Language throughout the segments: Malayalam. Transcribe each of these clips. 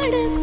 பாட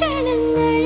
പരീക്ഷണങ്ങൾ